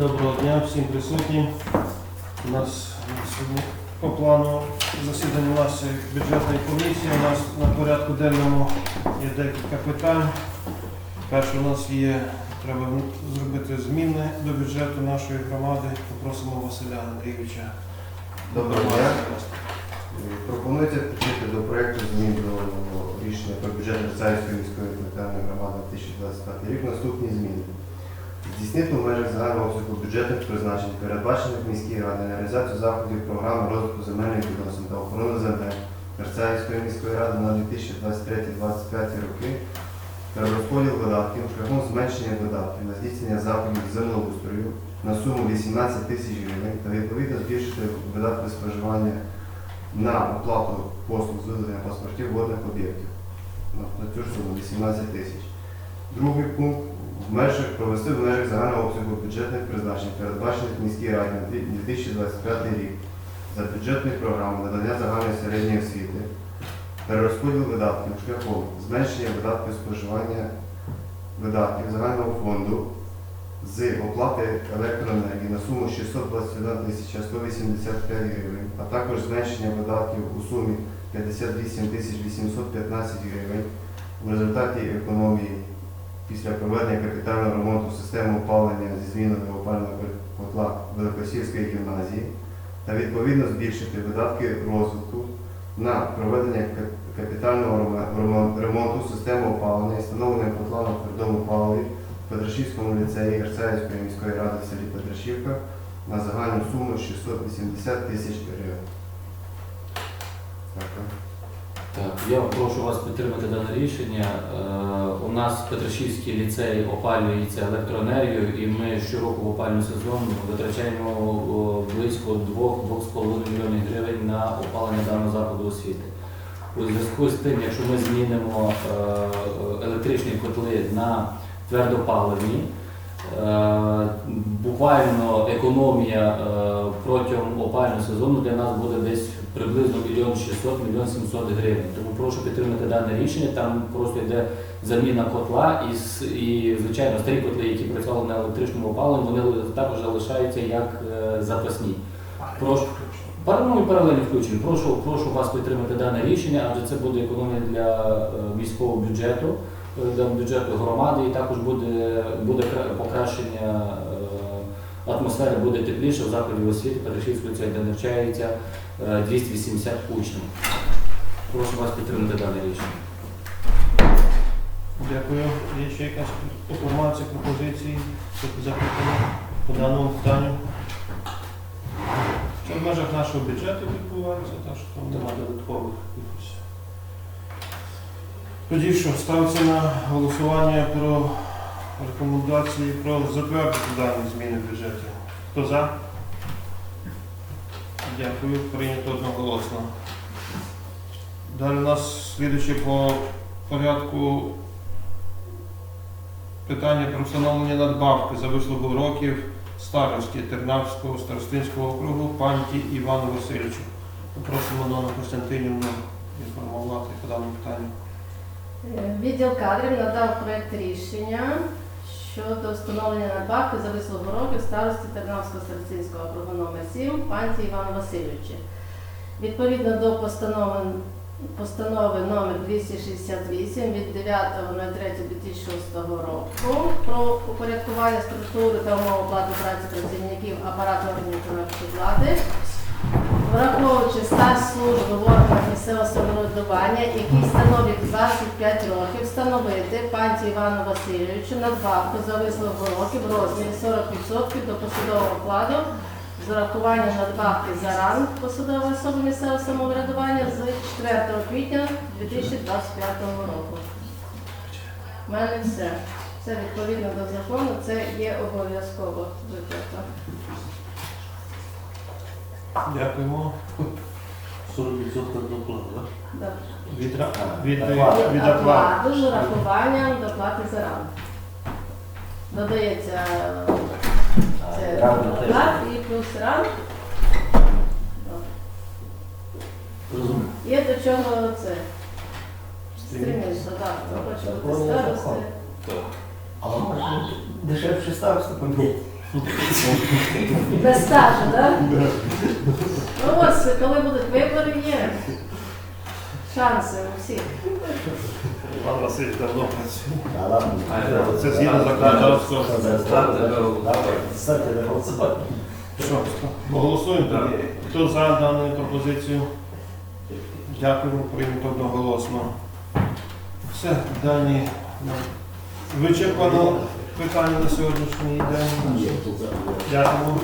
Доброго дня всім присутнім. У нас сьогодні по плану засідання є бюджетної комісії. У нас на порядку денному є декілька питань. Перше у нас є, треба зробити зміни до бюджету нашої громади. Попросимо Василя Андрійовича. Доброго дня. Пропонується включити до проєкту змін до рішення про бюджет Рецарської міської територіальної громади на 2025 рік наступні зміни. Здійснити в межах загального обсягу бюджетних призначень, передбачених міській раді на реалізацію заходів програми розвитку земельних відносин та охорони земель Мерцаївської міської ради на 2023-2025 роки перерозподіл видатків шляхом зменшення видатків на здійснення заходів землеустрою на суму 18 тисяч гривень та відповідно збільшити видатки споживання на оплату послуг з видалення паспортів водних об'єктів на, цю суму 18 тисяч. Другий пункт в межах провести в межах загального обсягу бюджетних призначень, передбачених міській раді на 2025 рік за бюджетною програмою надання загальної середньої освіти, перерозподіл видатків шляхом зменшення видатків споживання видатків загального фонду з оплати електроенергії на суму 621 тисяча 185 гривень, а також зменшення видатків у сумі 58 тисяч 815 гривень в результаті економії після проведення капітального ремонту системи опалення зі зміною опального котла Великосільської гімназії та відповідно збільшити видатки розвитку на проведення капітального ремо- ремо- ремонту системи опалення і встановлення котла на твердому паливі в Петрашівському ліцеї Герцаївської міської ради в селі Петрашівка на загальну суму 680 тисяч гривень. Дякую. Так, я прошу вас підтримати дане рішення. Е, У нас Петрашівський ліцей опалюється електроенергією, і ми щороку в опалювальний сезон витрачаємо близько 2-2,5 мільйонів гривень на опалення даного закладу освіти. У зв'язку з тим, якщо ми змінимо е, електричні котли на твердопаливні, е, буквально економія е, протягом опалювального сезону для нас буде десь приблизно мільйон 600, мільйон 700 гривень. Тому прошу підтримати дане рішення. Там просто йде заміна котла і, і звичайно, старі котли, які працювали на електричному опаленні, вони також залишаються як е, запасні. Прошу. Ну паралельно включені. Прошу, прошу вас підтримати дане рішення, адже це буде економія для е, міського бюджету, е, для бюджету громади, і також буде, буде кра- покращення е, атмосфери, буде тепліше в закладі освіти Перешівської де навчається е, 280 учнів. Прошу вас підтримати дане рішення. Дякую. Є ще якась інформація, пропозиції, запитання по даному питанню? Це в межах нашого бюджету відбувається, так що там немає додаткових якихось. Тоді що, ставиться на голосування про рекомендації про затвердити дані зміни в бюджеті. Хто за? Дякую, прийнято одноголосно. Далі у нас слідуючи по порядку питання про встановлення надбавки за вислугу років старості Тернавського старостинського округу панті Івану Васильовичу. Попросимо Нону Костянтинівну інформувати по даному питанню. Е, Відділ кадрів надав проєкт рішення щодо встановлення надбавки за вислугу років старості Тернавського старостинського округу номер 7 панті Івана Васильовича. Відповідно до постанови, постанови номер 268 від 9.03.2006 року про упорядкування структури та умов оплати праці працівників апарату органів влади, Враховуючи стаж служби в органах місцевого самоврядування, який становить 25 років, встановити панті Івану Васильовичу надбавку за вислугу років в розмірі 40% до посадового окладу з урахуванням надбавки за ранг посадової особи місцевого самоврядування з 4 квітня 2025 року. У мене все. Це відповідно до закону, це є обов'язково. Дякуємо. 40% доплати, так? Да. Від, ра- Так, від, від оплати. Оплату з урахуванням доплати за ран. Додається це Рано і плюс ран. Розумію. Є до чого це стриміше, так. Так, старости. Але може дешевше староста поміняти. Без стажу, так? Ну ось, коли будуть вибори, є шанси у всіх. Іван Васильович давно працює. Це згідно законодавства. Що, голосуємо тоді. Хто за дану пропозицію? Дякуємо, прийнято одноголосно. Все, дані вичерпано питання на сьогоднішній день. Дякуємо.